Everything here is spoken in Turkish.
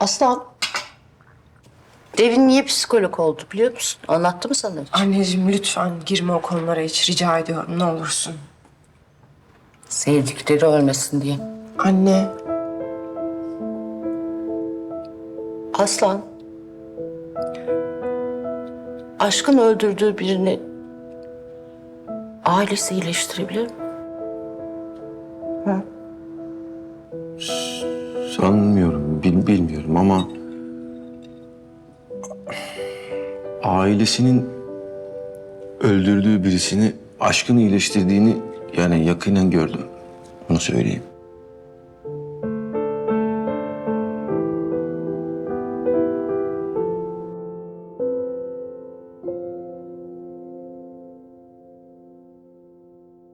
Aslan. Devin niye psikolog oldu biliyor musun? Anlattı mı sana hiç? Anneciğim lütfen girme o konulara hiç rica ediyorum ne olursun. Sevdikleri ölmesin diye. Anne Aslan. Aşkın öldürdüğü birini ailesi iyileştirebilir mi? Sanmıyorum, bil- bilmiyorum ama... Ailesinin öldürdüğü birisini aşkını iyileştirdiğini yani yakinen gördüm. Onu söyleyeyim.